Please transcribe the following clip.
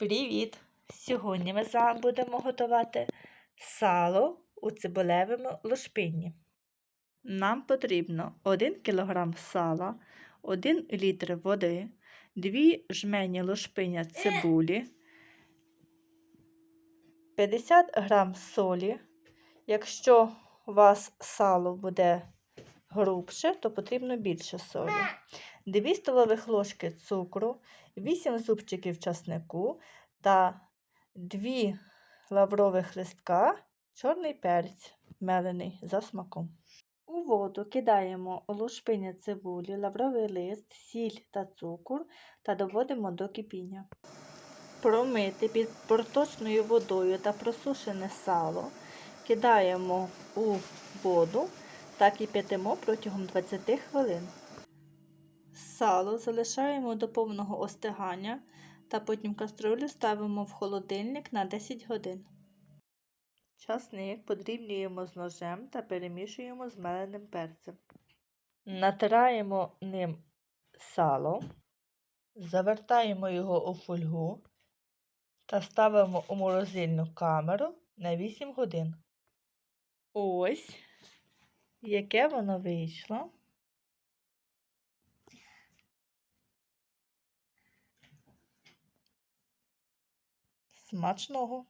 Привіт! Сьогодні ми з вами будемо готувати сало у цибулевому лушпинні. Нам потрібно 1 кг сала, 1 літр води, 2 жмені лушпиня цибулі, 50 г солі. Якщо у вас сало буде грубше, то потрібно більше солі. 2 столових ложки цукру, 8 зубчиків часнику та 2 лаврових листка, чорний перець мелений за смаком. У воду кидаємо лушпиня цибулі, лавровий лист, сіль та цукор та доводимо до кипіння. Промити під проточною водою та просушене сало кидаємо у воду та кип'ятимо протягом 20 хвилин. Сало залишаємо до повного остигання та потім каструлю ставимо в холодильник на 10 годин. Часник подрібнюємо з ножем та перемішуємо з меленим перцем. Натираємо ним сало, завертаємо його у фольгу та ставимо у морозильну камеру на 8 годин. Ось яке воно вийшло. Смачного!